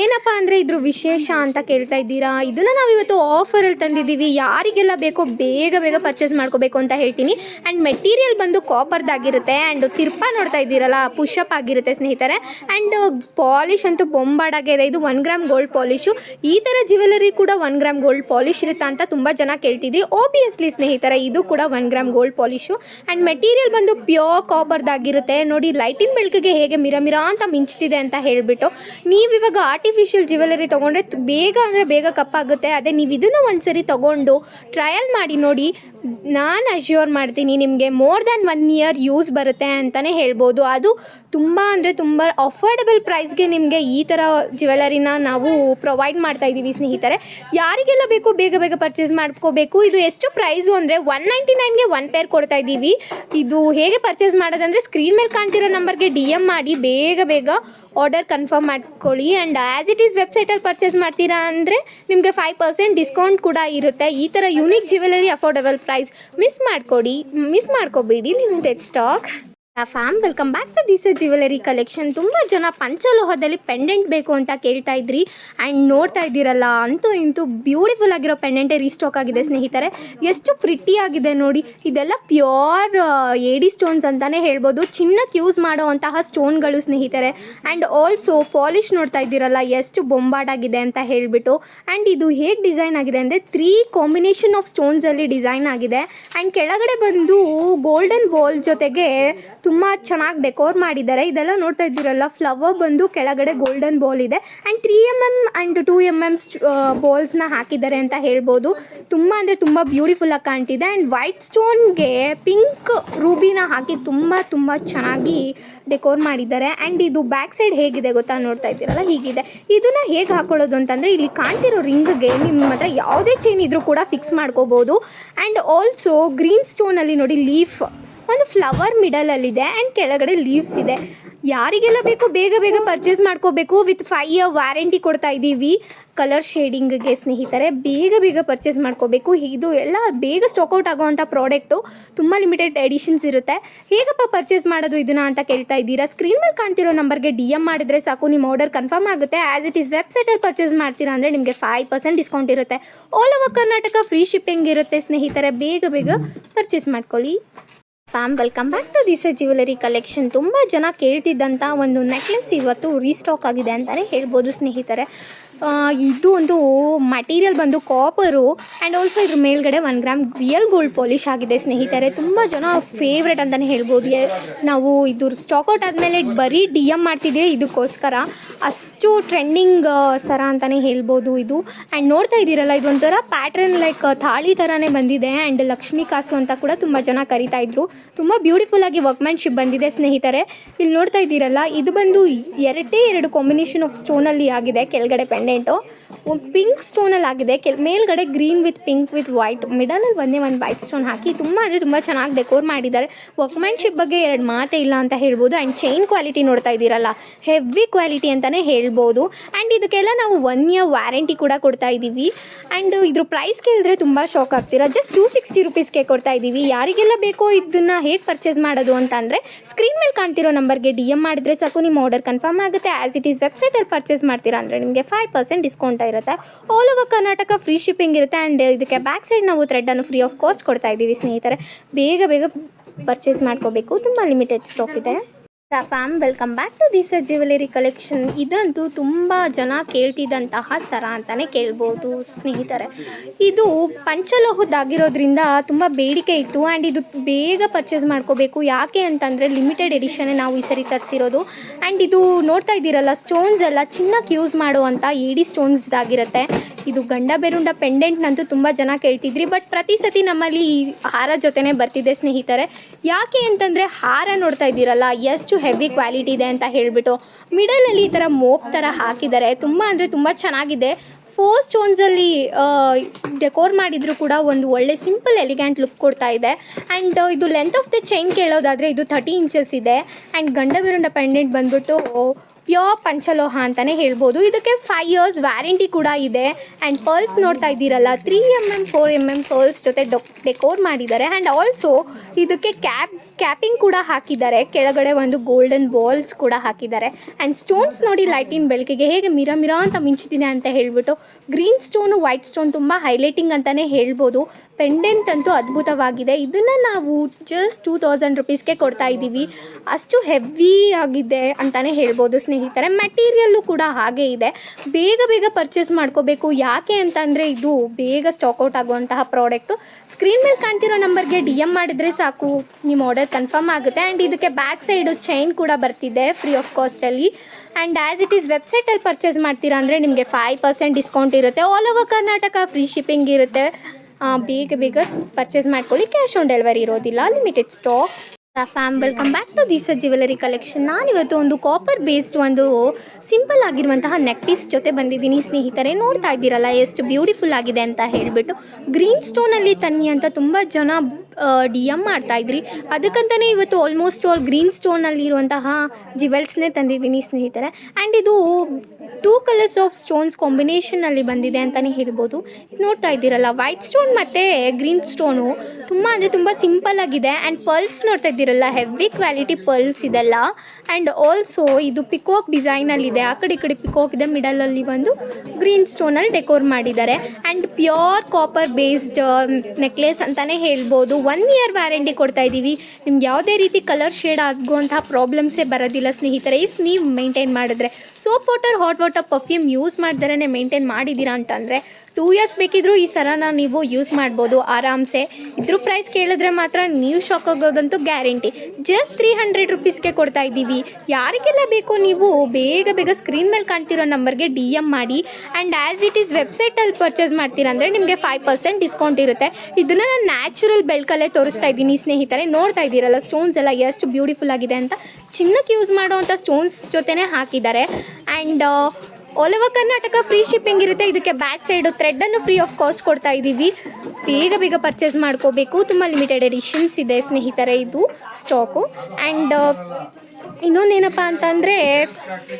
ಏನಪ್ಪ ಅಂದರೆ ಇದ್ರ ವಿಶೇಷ ಅಂತ ಕೇಳ್ತಾ ಇದ್ದೀರಾ? ಇದನ್ನು ನಾವು ಇವತ್ತು ಆಫರಲ್ಲಿ ತಂದಿದ್ದೀವಿ. ಯಾರಿಗೆಲ್ಲ ಬೇಕೋ ಬೇಗ ಬೇಗ ಪರ್ಚೇಸ್ ಮಾಡ್ಕೋಬೇಕು ಅಂತ ಹೇಳ್ತೀನಿ. ಆ್ಯಂಡ್ ಮೆಟೀರಿಯಲ್ ಬಂದು ಕಾಪರ್ದಾಗಿರುತ್ತೆ ಆ್ಯಂಡ್ ತಿರ್ಪಾ ನೋಡ್ತಾ ಇದ್ದೀರಲ್ಲ ಪುಷಪ್ ಆಗಿರುತ್ತೆ ಸ್ನೇಹಿತರೆ. ಆ್ಯಂಡ್ ಪಾಲಿಶ್ ಅಂತೂ ಬೊಂಬಾಡಾಗಿದೆ ಇದು. ಒನ್ ಗ್ರಾಮ್ ಗೋಲ್ಡ್ ಪಾಲಿಶು ಈ ಥರ ಜ್ಯುವೆಲರಿ ಕೂಡ ಒನ್ ಗ್ರಾಮ್ ಗೋಲ್ಡ್ ಪಾಲಿಶ್ ಇರುತ್ತಾ ಅಂತ ತುಂಬ ಜನ ಕೇಳ್ತಿದ್ರಿ. ಓಬಿಯಸ್ಲಿ ಸ್ನೇಹಿತರೆ, ಇದು ಕೂಡ one gram gold polish and material ಬಂದು ಪ್ಯೂರ್ ಕಾಪರ್ದಾಗಿರುತ್ತೆ ನೋಡಿ ಲೈಟಿನ ಬೆಳಕಿಗೆ ಹೇಗೆ ಮಿರ ಮಿರ ಅಂತ ಮಿಂಚ್ತಿದೆ ಅಂತ ಹೇಳಿಬಿಟ್ಟು. ನೀವು ಇವಾಗ ಆರ್ಟಿಫಿಷಿಯಲ್ ಜ್ಯುವೆಲರಿ ತೊಗೊಂಡ್ರೆ ಬೇಗ ಅಂದರೆ ಬೇಗ ಕಪ್ಪಾಗುತ್ತೆ. ಅದೇ ನೀವು ಇದನ್ನು ಒಂದ್ಸರಿ ತೊಗೊಂಡು ಟ್ರಯಲ್ ಮಾಡಿ ನೋಡಿ. ನಾನು ಅಶ್ಯೂರ್ ಮಾಡ್ತೀನಿ, ನಿಮಗೆ more than one year use ಬರುತ್ತೆ ಅಂತಲೇ ಹೇಳ್ಬೋದು. ಅದು ತುಂಬ ಅಂದರೆ ತುಂಬ ಅಫೋರ್ಡಬಲ್ ಪ್ರೈಸ್ಗೆ ನಿಮಗೆ ಈ ಥರ ಜ್ಯುವೆಲರಿನ ನಾವು ಪ್ರೊವೈಡ್ ಮಾಡ್ತಾ ಇದ್ದೀವಿ ಸ್ನೇಹಿತರೆ. ಯಾರಿಗೆಲ್ಲ ಬೇಕು ಬೇಗ ಬೇಗ ಪರ್ಚೇಸ್ ಮಾಡ್ಕೋಬೇಕು. ಇದು ಎಷ್ಟು ಪ್ರೈಸು ಅಂದರೆ ಒನ್ ನೈಂಟಿ ನೈನ್ಗೆ ಒನ್ ಪೇರ್ ಕೊಡ್ತಾ ಇದ್ದೀವಿ ಇದು ಹೇಗೆ ಪರ್ಚೇಸ್ ಮಾಡೋದಂದರೆ ಸ್ಕ್ರೀನ್ ಮೇಲೆ ಕಾಣ್ತಿರೋ ನಂಬರ್ಗೆ ಡಿ ಎಂ ಮಾಡಿ ಬೇಗ ಬೇಗ ಆರ್ಡರ್ ಕನ್ಫರ್ಮ್ ಮಾಡ್ಕೊಳ್ಳಿ. ಆ್ಯಂಡ್ ಆ್ಯಸ್ ಇಟ್ ಈಸ್ ವೆಬ್ಸೈಟಲ್ಲಿ ಪರ್ಚೇಸ್ ಮಾಡ್ತೀರಾ ಅಂದರೆ ನಿಮಗೆ ಫೈವ್ ಪರ್ಸೆಂಟ್ ಡಿಸ್ಕೌಂಟ್ ಕೂಡ ಇರುತ್ತೆ. ಈ ಥರ unique jewellery affordable price miss ಮಾಡ್ಕೊಡಿ ಮಿಸ್ ಮಾಡ್ಕೋಬೇಡಿ. Limited stock fam welcome back to this jewellery collection ತುಂಬ ಜನ ಪಂಚಲೋಹದಲ್ಲಿ ಪೆಂಡೆಂಟ್ ಬೇಕು ಅಂತ ಕೇಳ್ತಾ ಇದ್ರಿ. ಆ್ಯಂಡ್ ನೋಡ್ತಾ ಇದ್ದೀರಲ್ಲ, ಅಂತೂ ಇಂತೂ ಬ್ಯೂಟಿಫುಲ್ ಆಗಿರೋ ಪೆಂಡೆಂಟೇ ರೀಸ್ಟಾಕ್ ಆಗಿದೆ, ಸ್ನೇಹಿತರೆ. ಎಷ್ಟು ಪ್ರಿಟಿ ಆಗಿದೆ ನೋಡಿ. ಇದೆಲ್ಲ ಪ್ಯೂರ್ ಏಡಿ ಸ್ಟೋನ್ಸ್ ಅಂತಲೇ ಹೇಳ್ಬೋದು. ಚಿನ್ನಕ್ಕೆ ಯೂಸ್ ಮಾಡೋವಂತಹ ಸ್ಟೋನ್ಗಳು ಸ್ನೇಹಿತರೆ. ಆ್ಯಂಡ್ ಆಲ್ಸೋ ಪಾಲಿಶ್ ನೋಡ್ತಾ ಇದ್ದೀರಲ್ಲ, ಎಷ್ಟು ಬೊಂಬಾಡಾಗಿದೆ ಅಂತ ಹೇಳಿಬಿಟ್ಟು. ಆ್ಯಂಡ್ ಇದು ಹೇಗೆ ಡಿಸೈನ್ ಆಗಿದೆ ಅಂದರೆ ತ್ರೀ ಕಾಂಬಿನೇಷನ್ ಆಫ್ ಸ್ಟೋನ್ಸಲ್ಲಿ ಡಿಸೈನ್ ಆಗಿದೆ. ಆ್ಯಂಡ್ ಕೆಳಗಡೆ ಬಂದು ಗೋಲ್ಡನ್ ಬಾಲ್ ಜೊತೆಗೆ ತುಂಬ ಚೆನ್ನಾಗಿ ಡೆಕೋರ್ ಮಾಡಿದ್ದಾರೆ. ಇದೆಲ್ಲ ನೋಡ್ತಾ ಇದ್ದೀರಲ್ಲ ಫ್ಲವರ್ ಬಂದು ಕೆಳಗಡೆ ಗೋಲ್ಡನ್ ಬಾಲ್ ಇದೆ. And three M M and two M M ಬಾಲ್ಸ್ನ ಹಾಕಿದ್ದಾರೆ ಅಂತ ಹೇಳ್ಬೋದು. ತುಂಬ ಅಂದರೆ ತುಂಬ ಬ್ಯೂಟಿಫುಲ್ಲಾಗಿ ಕಾಣ್ತಿದೆ. ಆ್ಯಂಡ್ ವೈಟ್ ಸ್ಟೋನ್ಗೆ ಪಿಂಕ್ ರೂಬಿನ ಹಾಕಿ ತುಂಬಾ ತುಂಬ ಚೆನ್ನಾಗಿ ಡೆಕೋರ್ ಮಾಡಿದ್ದಾರೆ. ಆ್ಯಂಡ್ ಇದು ಬ್ಯಾಕ್ ಸೈಡ್ ಹೇಗಿದೆ ಗೊತ್ತಾ ನೋಡ್ತಾ ಇದ್ದೀರಲ್ಲ, ಹೀಗಿದೆ. ಇದನ್ನ ಹೇಗೆ ಹಾಕೊಳ್ಳೋದು ಅಂತಂದರೆ, ಇಲ್ಲಿ ಕಾಣ್ತಿರೋ ರಿಂಗ್ಗೆ ನಿಮ್ಮ ಹತ್ರ ಯಾವುದೇ ಚೈನ್ ಇದ್ರೂ ಕೂಡ ಫಿಕ್ಸ್ ಮಾಡ್ಕೋಬೋದು. ಆ್ಯಂಡ್ ಆಲ್ಸೋ ಗ್ರೀನ್ ಸ್ಟೋನ್ ಅಲ್ಲಿ ನೋಡಿ ಲೀಫ್ ಒಂದು ಫ್ಲವರ್ ಮಿಡಲಲ್ಲಿದೆ ಆ್ಯಂಡ್ ಕೆಳಗಡೆ ಲೀವ್ಸ್ ಇದೆ. ಯಾರಿಗೆಲ್ಲ ಬೇಕು ಬೇಗ ಬೇಗ ಪರ್ಚೇಸ್ ಮಾಡ್ಕೋಬೇಕು? ವಿತ್ ಫೈವ್ ಇಯರ್ ವ್ಯಾರಂಟಿ ಕೊಡ್ತಾ ಇದ್ದೀವಿ. ಕಲರ್ ಶೇಡಿಂಗ್ಗೆ ಸ್ನೇಹಿತರೆ, ಬೇಗ ಬೇಗ ಪರ್ಚೇಸ್ ಮಾಡ್ಕೋಬೇಕು. ಇದು ಎಲ್ಲ ಬೇಗ ಸ್ಟಾಕ್ಔಟ್ ಆಗೋವಂಥ ಪ್ರಾಡಕ್ಟು ತುಂಬ ಲಿಮಿಟೆಡ್ ಎಡಿಷನ್ಸ್ ಇರುತ್ತೆ. ಹೇಗಪ್ಪ ಪರ್ಚೇಸ್ ಮಾಡೋದು ಇದನ್ನ ಅಂತ ಕೇಳ್ತಾ ಇದ್ದೀರಾ? ಸ್ಕ್ರೀನ್ ಮೇಲೆ ಕಾಣ್ತಿರೋ ನಂಬರ್ಗೆ ಡಿ ಎಂ ಮಾಡಿದ್ರೆ ಸಾಕು. ನಿಮ್ಮ ಆರ್ಡರ್ ಕನ್ಫರ್ಮ್ ಆಗುತ್ತೆ. ಆ್ಯಸ್ ಇಟ್ ಈಸ್ ವೆಬ್ಸೈಟಲ್ಲಿ ಪರ್ಚೇಸ್ ಮಾಡ್ತೀರಾ ಅಂದರೆ ನಿಮಗೆ ಫೈವ್ ಪರ್ಸೆಂಟ್ ಡಿಸ್ಕೌಂಟ್ ಇರುತ್ತೆ. All over Karnataka free shipping ಇರುತ್ತೆ ಸ್ನೇಹಿತರೆ. ಬೇಗ ಬೇಗ ಪರ್ಚೇಸ್ ಮಾಡ್ಕೊಳ್ಳಿ. Fam welcome back to this jewellery collection ತುಂಬ ಜನ ಕೇಳ್ತಿದ್ದಂಥ ಒಂದು ನೆಕ್ಲೆಸ್ ಇವತ್ತು ರೀಸ್ಟಾಕ್ ಆಗಿದೆ ಅಂತಲೇ ಹೇಳ್ಬೋದು ಸ್ನೇಹಿತರೆ. ಇದು ಒಂದು ಮಟೀರಿಯಲ್ ಬಂದು ಕಾಪರು ಆ್ಯಂಡ್ ಆಲ್ಸೋ ಇದ್ರ ಮೇಲ್ಗಡೆ one gram real gold polish ಆಗಿದೆ ಸ್ನೇಹಿತರೆ. ತುಂಬ ಜನ ಫೇವ್ರೆಟ್ ಅಂತಲೇ ಹೇಳ್ಬೋದು. ನಾವು ಇದು ಸ್ಟಾಕ್ ಔಟ್ ಆದಮೇಲೆ ಬರೀ ಡಿ ಎಂ ಮಾಡ್ತಿದ್ದೆ ಇದಕ್ಕೋಸ್ಕರ ಅಷ್ಟು ಟ್ರೆಂಡಿಂಗ್ ಸರ ಅಂತಲೇ ಹೇಳ್ಬೋದು ಇದು. ಆ್ಯಂಡ್ ನೋಡ್ತಾ ಇದ್ದೀರಲ್ಲ ಇದೊಂಥರ ಪ್ಯಾಟ್ರನ್ ಲೈಕ್ ತಾಳಿ ಥರನೇ ಬಂದಿದೆ. ಆ್ಯಂಡ್ ಲಕ್ಷ್ಮೀ ಕಾಸು ಅಂತ ಕೂಡ ತುಂಬ ಜನ ಕರಿತಾ ಇದ್ರು. ತುಂಬ ಬ್ಯೂಟಿಫುಲ್ ಆಗಿ ವರ್ಕ್ಮ್ಯಾನ್ಶಿಪ್ ಬಂದಿದೆ ಸ್ನೇಹಿತರೆ. ಇಲ್ಲಿ ನೋಡ್ತಾ ಇದ್ದೀರಲ್ಲ, ಇದು ಬಂದು ಎರಡೇ ಎರಡು ಕಾಂಬಿನೇಷನ್ ಆಫ್ ಸ್ಟೋನಲ್ಲಿ ಆಗಿದೆ. ಕೆಳಗಡೆ ಪೆಂಡೆಂಟು ಪಿಂಕ್ ಸ್ಟೋನಲ್ಲಿ ಆಗಿದೆ. ಕೆಲ, ಮೇಲ್ಗಡೆ green with pink with white ಮಿಡಲಲ್ಲಿ ಒಂದೇ ಒಂದು ವೈಟ್ ಸ್ಟೋನ್ ಹಾಕಿ ತುಂಬ ಅಂದರೆ ತುಂಬ ಚೆನ್ನಾಗಿ ಡೆಕೋರ್ ಮಾಡಿದ್ದಾರೆ. ವರ್ಕ್ಮ್ಯಾನ್ಶಿಪ್ ಬಗ್ಗೆ ಎರಡು ಮಾತೇ ಇಲ್ಲ ಅಂತ ಹೇಳ್ಬೋದು. ಆ್ಯಂಡ್ ಚೈನ್ ಕ್ವಾಲಿಟಿ ನೋಡ್ತಾ ಇದ್ದೀರಲ್ಲ. ಹೆವಿ ಕ್ವಾಲಿಟಿ ಅಂತಲೇ ಹೇಳ್ಬೋದು. ಆ್ಯಂಡ್ ಇದಕ್ಕೆಲ್ಲ ನಾವು ಒನ್ ಇಯರ್ ವ್ಯಾರಂಟಿ ಕೂಡ ಕೊಡ್ತಾ ಇದ್ದೀವಿ. ಆ್ಯಂಡ್ ಇದ್ರ ಪ್ರೈಸ್ ಕೇಳಿದ್ರೆ ತುಂಬ ಶಾಕ್ ಆಗ್ತೀರಾ. ಜಸ್ಟ್ ಟೂ ಸಿಕ್ಸ್ಟಿ ರುಪೀಸ್ಗೆ ಕೊಡ್ತಾ ಇದ್ದೀವಿ. ಯಾರಿಗೆಲ್ಲ ಬೇಕೋ ಇದನ್ನು ಹೇಗೆ ಪರ್ಚೇಸ್ ಮಾಡೋದು ಅಂತ ಅಂದರೆ ಸ್ಕ್ರೀನ್ ಮೇಲೆ ಕಾಣ್ತಿರೋ ನಂಬರ್ಗೆ ಡಿ ಎಂ ಮಾಡಿದ್ರೆ ಸಾಕು. ನಿಮ್ಮ ಆರ್ಡರ್ ಕನ್ಫರ್ಮ್ ಆಗುತ್ತೆ. ಆ್ಯಸ್ ಇಟ್ ಈಸ್ ವೆಬ್ಸೈಟಲ್ಲಿ ಪರ್ಚೇಸ್ ಮಾಡ್ತೀರಾ ಅಂದರೆ ನಿಮಗೆ ಫೈವ್ ಪರ್ಸೆಂಟ್ ಡಿಸ್ಕೌಂಟ್ ಇರುತ್ತೆ. All over Karnataka free shipping ಇರುತ್ತೆ ಆ್ಯಂಡ್ ಇದಕ್ಕೆ ಬ್ಯಾಕ್ ಸೈಡ್ ನಾವು ಥ್ರೆಡನ್ನು ಫ್ರೀ ಆಫ್ ಕಾಸ್ಟ್ ಕೊಡ್ತಾ ಇದ್ದೀವಿ ಸ್ನೇಹಿತರೆ. ಬೇಗ ಬೇಗ ಪರ್ಚೇಸ್ ಮಾಡ್ಕೋಬೇಕು. ತುಂಬ ಲಿಮಿಟೆಡ್ ಸ್ಟಾಕ್ ಇದೆ. Fam welcome back to this jewellery collection. ಇದಂತೂ ತುಂಬ ಜನ ಕೇಳ್ತಿದ್ದಂತಹ ಸರ ಅಂತಲೇ ಕೇಳ್ಬೋದು ಸ್ನೇಹಿತರೆ. ಇದು ಪಂಚಲೋಹದ್ದಾಗಿರೋದ್ರಿಂದ ತುಂಬ ಬೇಡಿಕೆ ಇತ್ತು. ಆ್ಯಂಡ್ ಇದು ಬೇಗ ಪರ್ಚೇಸ್ ಮಾಡ್ಕೋಬೇಕು. ಯಾಕೆ ಅಂತಂದರೆ ಲಿಮಿಟೆಡ್ ಎಡಿಷನ್ನೇ ನಾವು ಈ ಸರಿ ತರಿಸಿರೋದು. ಆ್ಯಂಡ್ ಇದು ನೋಡ್ತಾ ಇದ್ದೀರಲ್ಲ ಸ್ಟೋನ್ಸ್ ಎಲ್ಲ ಚಿನ್ನಕ್ಕೆ ಯೂಸ್ ಮಾಡುವಂಥ ಏಡಿ ಸ್ಟೋನ್ಸ್ದಾಗಿರುತ್ತೆ ಇದು ಗಂಡ ಬೆರುಂಡ ಪೆಂಡೆಂಟ್ನಂತೂ ತುಂಬ ಜನ ಕೇಳ್ತಿದ್ರಿ ಬಟ್ ಪ್ರತಿ ಸತಿ ನಮ್ಮಲ್ಲಿ ಈ ಹಾರ ಜೊತೆನೇ ಬರ್ತಿದೆ ಸ್ನೇಹಿತರೆ. ಯಾಕೆ ಅಂತಂದರೆ ಹಾರ ನೋಡ್ತಾ ಇದ್ದೀರಲ್ಲ ಎಷ್ಟು ಹೆವಿ ಕ್ವಾಲಿಟಿ ಇದೆ ಅಂತ ಹೇಳಿಬಿಟ್ಟು. ಮಿಡಲಲ್ಲಿ ಈ ಥರ ಮೋಪ್ ಥರ ಹಾಕಿದ್ದಾರೆ, ತುಂಬ ಅಂದರೆ ತುಂಬ ಚೆನ್ನಾಗಿದೆ. ಫೋರ್ ಸ್ಟೋನ್ಸಲ್ಲಿ ಡೆಕೋರ್ ಮಾಡಿದ್ರು ಕೂಡ ಒಂದು ಒಳ್ಳೆ ಸಿಂಪಲ್ ಎಲಿಗ್ಯಾಂಟ್ ಲುಕ್ ಕೊಡ್ತಾ ಇದೆ. ಆ್ಯಂಡ್ ಇದು ಲೆಂತ್ ಆಫ್ ದ ಚೈನ್ ಕೇಳೋದಾದರೆ ಇದು ಥರ್ಟಿ ಇಂಚಸ್ ಇದೆ. ಆ್ಯಂಡ್ ಗಂಡ ಬಿರುಂಡ ಪೆಂಡೆಂಟ್ ಬಂದ್ಬಿಟ್ಟು ಪ್ಯೂರ್ ಪಂಚಲೋಹ ಅಂತಲೇ ಹೇಳ್ಬೋದು. ಇದಕ್ಕೆ ಫೈವ್ ಇಯರ್ಸ್ ವ್ಯಾರಂಟಿ ಕೂಡ ಇದೆ. ಆ್ಯಂಡ್ ಪರ್ಲ್ಸ್ ನೋಡ್ತಾ ಇದ್ದೀರಲ್ಲ three M M four M M pearls ಜೊತೆ ಡೊ ಡೆಕೋರ್ ಮಾಡಿದ್ದಾರೆ. ಆ್ಯಂಡ್ ಆಲ್ಸೋ ಇದಕ್ಕೆ ಕ್ಯಾಪ್ ಕ್ಯಾಪಿಂಗ್ ಕೂಡ ಹಾಕಿದ್ದಾರೆ. ಕೆಳಗಡೆ ಒಂದು ಗೋಲ್ಡನ್ ಬಾಲ್ಸ್ ಕೂಡ ಹಾಕಿದ್ದಾರೆ. ಆ್ಯಂಡ್ ಸ್ಟೋನ್ಸ್ ನೋಡಿ ಲೈಟಿನ ಬೆಳಕಿಗೆ ಹೇಗೆ ಮಿರ ಮಿರ ಅಂತ ಮಿಂಚುತ್ತಿದೆ ಅಂತ ಹೇಳ್ಬಿಟ್ಟು ಗ್ರೀನ್ ಸ್ಟೋನು ವೈಟ್ ಸ್ಟೋನ್ ತುಂಬ ಹೈಲೈಟಿಂಗ್ ಅಂತಲೇ ಹೇಳ್ಬೋದು. ಪೆಂಡೆಂಟ್ ಅಂತೂ ಅದ್ಭುತವಾಗಿದೆ. ಇದನ್ನು ನಾವು ಜಸ್ಟ್ ಟೂ ತೌಸಂಡ್ ರುಪೀಸ್ಗೆ ಕೊಡ್ತಾ ಇದ್ದೀವಿ. ಅಷ್ಟು ಹೆವಿ ಆಗಿದೆ ಅಂತಲೇ ಹೇಳ್ಬೋದು ಸ್ನೇಹಿತರೆ. ಮೆಟೀರಿಯಲ್ಲು ಕೂಡ ಹಾಗೆ ಇದೆ. ಬೇಗ ಬೇಗ ಪರ್ಚೇಸ್ ಮಾಡ್ಕೋಬೇಕು. ಯಾಕೆ ಅಂತಂದರೆ ಇದು ಬೇಗ ಸ್ಟಾಕ್ ಔಟ್ ಆಗುವಂತಹ ಪ್ರಾಡಕ್ಟು ಸ್ಕ್ರೀನ್ ಮೇಲೆ ಕಾಣ್ತಿರೋ ನಂಬರ್ಗೆ ಡಿ ಎಂ ಮಾಡಿದರೆ ಸಾಕು. ನಿಮ್ಮ ಆರ್ಡರ್ ಕನ್ಫರ್ಮ್ ಆಗುತ್ತೆ. ಆ್ಯಂಡ್ ಇದಕ್ಕೆ ಬ್ಯಾಕ್ ಸೈಡು ಚೈನ್ ಕೂಡ ಬರ್ತಿದೆ ಫ್ರೀ ಆಫ್ ಕಾಸ್ಟಲ್ಲಿ ಆ್ಯಂಡ್ ಆ್ಯಸ್ ಇಟ್ ಈಸ್ ವೆಬ್ಸೈಟಲ್ಲಿ ಪರ್ಚೇಸ್ ಮಾಡ್ತೀರಾ ಅಂದರೆ ನಿಮಗೆ ಫೈವ್ ಪರ್ಸೆಂಟ್ ಡಿಸ್ಕೌಂಟ್ ಇರುತ್ತೆ. All over Karnataka free shipping ಇರುತ್ತೆ. ಬೇಗ ಬೇಗ ಪರ್ಚೇಸ್ ಮಾಡ್ಕೊಳ್ಳಿ. ಕ್ಯಾಶ್ ಆನ್ ಡೆಲಿವರಿ ಇರೋದಿಲ್ಲ. Limited stock fam welcome back to this jewellery collection ನಾನಿವತ್ತು ಒಂದು ಕಾಪರ್ ಬೇಸ್ಡ್ ಒಂದು ಸಿಂಪಲ್ ಆಗಿರುವಂತಹ ನೆಕ್ಪೀಸ್ ಜೊತೆ ಬಂದಿದ್ದೀನಿ. ಸ್ನೇಹಿತರೆ, ನೋಡ್ತಾ ಇದ್ದೀರಲ್ಲ, ಎಷ್ಟು ಬ್ಯೂಟಿಫುಲ್ ಆಗಿದೆ ಅಂತ ಹೇಳಿಬಿಟ್ಟು. ಗ್ರೀನ್ ಸ್ಟೋನಲ್ಲಿ ತನ್ನಿ ಅಂತ ತುಂಬ ಜನ ಡಿ ಎಂ ಮಾಡ್ತಾ ಇದ್ರಿ. ಅದಕ್ಕಂತಲೇ ಇವತ್ತು ಆಲ್ಮೋಸ್ಟ್ ಆಲ್ ಗ್ರೀನ್ ಸ್ಟೋನಲ್ಲಿ ಇರುವಂತಹ ಜಿವೆಲ್ಸ್ನೇ ತಂದಿದ್ದೀನಿ ಸ್ನೇಹಿತರೆ. ಆ್ಯಂಡ್ ಇದು ಟೂ ಕಲರ್ಸ್ ಆಫ್ ಸ್ಟೋನ್ಸ್ ಕಾಂಬಿನೇಷನಲ್ಲಿ ಬಂದಿದೆ ಅಂತಲೇ ಹೇಳ್ಬೋದು. ನೋಡ್ತಾ ಇದ್ದೀರಲ್ಲ ವೈಟ್ ಸ್ಟೋನ್ ಮತ್ತು ಗ್ರೀನ್ ಸ್ಟೋನು ತುಂಬ ಅಂದರೆ ತುಂಬ ಸಿಂಪಲ್ ಆಗಿದೆ ಆ್ಯಂಡ್ ಪರ್ಲ್ಸ್ ನೋಡ್ತಾ ಇದ್ದೀರಲ್ಲ ಹೆವಿ ಕ್ವಾಲಿಟಿ ಪರ್ಲ್ಸ್ ಇದೆಲ್ಲ. ಆ್ಯಂಡ್ ಆಲ್ಸೋ ಇದು ಪಿಕೋಕ್ ಡಿಸೈನಲ್ಲಿದೆ ಆ ಕಡೆ ಈ ಕಡೆ ಪಿಕೋಕ್ ಇದೆ ಮಿಡಲಲ್ಲಿ ಒಂದು ಗ್ರೀನ್ ಸ್ಟೋನಲ್ಲಿ ಡೆಕೋರ್ ಮಾಡಿದ್ದಾರೆ. And pure copper based necklace ಅಂತಲೇ ಹೇಳ್ಬೋದು. ಒನ್ ಇಯರ್ ವ್ಯಾರಂಟಿ ಕೊಡ್ತಾ ಇದ್ದೀವಿ. ನಿಮ್ಗೆ ಯಾವುದೇ ರೀತಿ ಕಲರ್ ಶೇಡ್ ಆಗುವಂತಹ ಪ್ರಾಬ್ಲಮ್ಸೇ ಬರೋದಿಲ್ಲ ಸ್ನೇಹಿತರೆ. ಇಫ್ ನೀವು ಮೇಂಟೈನ್ ಮಾಡಿದ್ರೆ soap water hot water perfume use ಮಾಡ್ದರೇ maintain ಮಾಡಿದ್ದೀರಾ ಅಂತಂದರೆ ಟೂ ಇಯರ್ಸ್ ಬೇಕಿದ್ರೂ ಈ ಸರನ ನೀವು ಯೂಸ್ ಮಾಡ್ಬೋದು ಆರಾಮ್ಸೆ. ಇದ್ರ ಪ್ರೈಸ್ ಕೇಳಿದ್ರೆ ಮಾತ್ರ ನೀವು ಶಾಕ್ ಆಗೋದಂತೂ ಗ್ಯಾರಂಟಿ ಜಸ್ಟ್ ತ್ರೀ ಹಂಡ್ರೆಡ್ ರುಪೀಸ್ಗೆ ಕೊಡ್ತಾ ಇದ್ದೀವಿ. ಯಾರಿಗೆಲ್ಲ ಬೇಕು ನೀವು ಬೇಗ ಬೇಗ ಸ್ಕ್ರೀನ್ ಮೇಲೆ ಕಾಣ್ತಿರೋ ನಂಬರ್ಗೆ ಡಿ ಎಂ ಮಾಡಿ. ಆ್ಯಂಡ್ ಆ್ಯಸ್ ಇಟ್ ಈಸ್ ವೆಬ್ಸೈಟಲ್ಲಿ ಪರ್ಚೇಸ್ ಮಾಡ್ತೀರಾ ಅಂದರೆ ನಿಮಗೆ ಫೈವ್ ಪರ್ಸೆಂಟ್ ಡಿಸ್ಕೌಂಟ್ ಇರುತ್ತೆ. ಇದನ್ನು ನಾನು ನ್ಯಾಚುರಲ್ ಬೆಳ್ಕಲ್ಲೇ ತೋರಿಸ್ತಾ ಇದ್ದೀನಿ ಸ್ನೇಹಿತರೆ. ನೋಡ್ತಾ ಇದ್ದೀರಲ್ಲ ಸ್ಟೋನ್ಸ್ ಎಲ್ಲ ಎಷ್ಟು ಬ್ಯೂಟಿಫುಲ್ ಆಗಿದೆ ಅಂತ. ಚಿನ್ನಕ್ಕೆ ಯೂಸ್ ಮಾಡುವಂಥ ಸ್ಟೋನ್ಸ್ ಜೊತೆನೇ ಹಾಕಿದ್ದಾರೆ. And over Karnataka free shipping ಇರುತ್ತೆ. ಇದಕ್ಕೆ ಬ್ಯಾಕ್ ಸೈಡು ಥ್ರೆಡ್ಡನ್ನು ಫ್ರೀ ಆಫ್ ಕಾಸ್ಟ್ ಕೊಡ್ತಾ ಇದ್ದೀವಿ. ಬೇಗ ಬೇಗ ಪರ್ಚೇಸ್ ಮಾಡ್ಕೋಬೇಕು. ತುಂಬ ಲಿಮಿಟೆಡ್ ಎಡಿಷನ್ಸ್ ಇದೆ ಸ್ನೇಹಿತರೆ ಇದು ಸ್ಟಾಕು ಆ್ಯಂಡ್ ಇನ್ನೊಂದೇನಪ್ಪ ಅಂತಂದರೆ